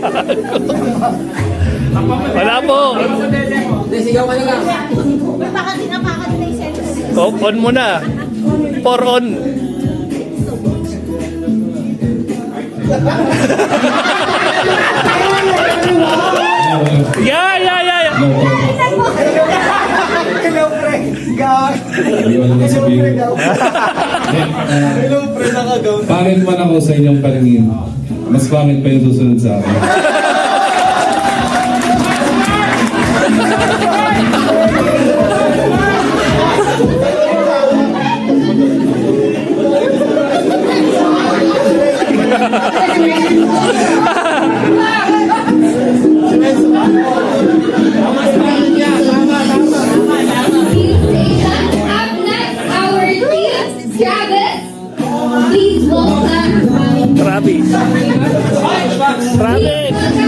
Wala po. Sigaw ka na lang. Baka tinapakan nila yung cellphone. Oh, on mo na. For on. Yeah, yeah, yeah, yeah. Hello, pre. Gag. Ayun na sabihin. Hello, pre. Nakagaw. Pangit man ako sa inyong paningin. Mas pangit pa yung susunod sa akin. Up next, our team, Travis. Please welcome. Travis. Travis. Travis.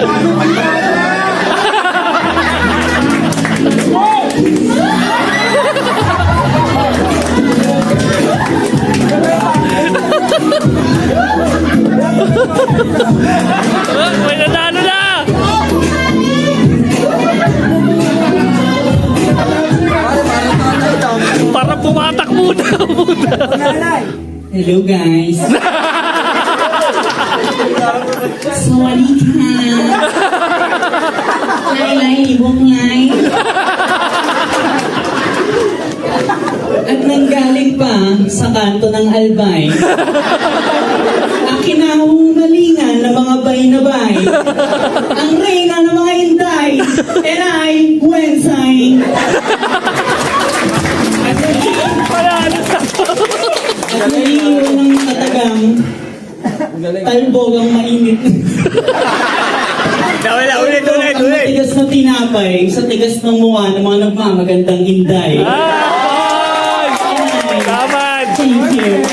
May nanalo na. Para pumatak muna. Hello guys. Sorry ka. Laylay, ibong lay. At nanggaling pa sa kanto ng Albay. Ang kinahumalingan ng mga bay na bay. Mainit. Wala, ulit, ulit, Ang matigas na tinapay sa tigas ng mukha ng mga nagmamagandang inday. Ay! Taman! Thank you.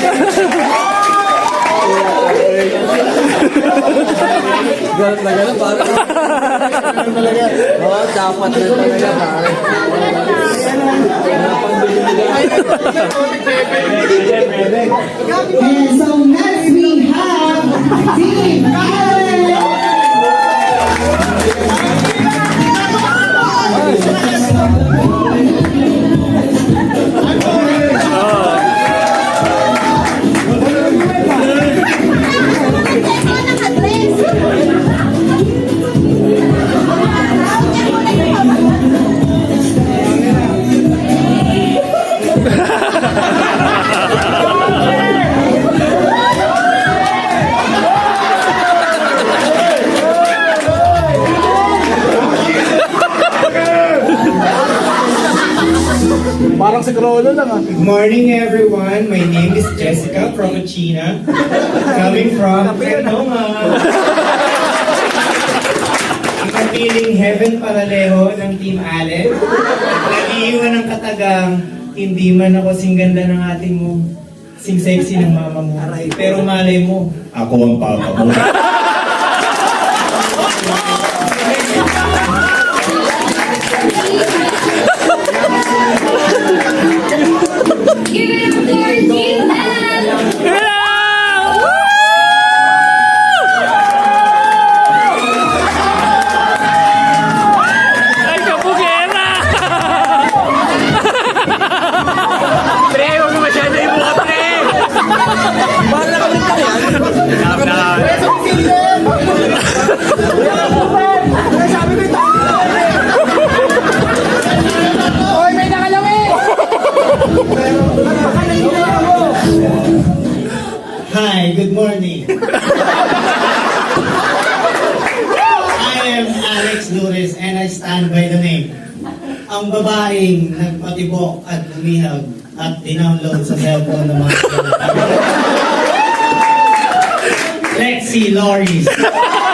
Galit na galit, pare. Ganun talaga. Oo, dapat na talaga, pare. And so next we have Team Allen. Parang si Crollo lang ah. Good morning, everyone. My name is Jessica from China, coming from Tacoma. Ang kapiling Heaven Paraleho ng Team Allen. Nag-iiwan ng katagang, hindi man ako sing ganda ng ating mo, sing sexy ng mama mo. Pero malay mo, ako ang papa mo. Morning. I am Alex Dures and I stand by the name. Ang babaeng nagpatibok at lumihag at dinownload sa cellphone ng mga Lexi Loris. Sana yun.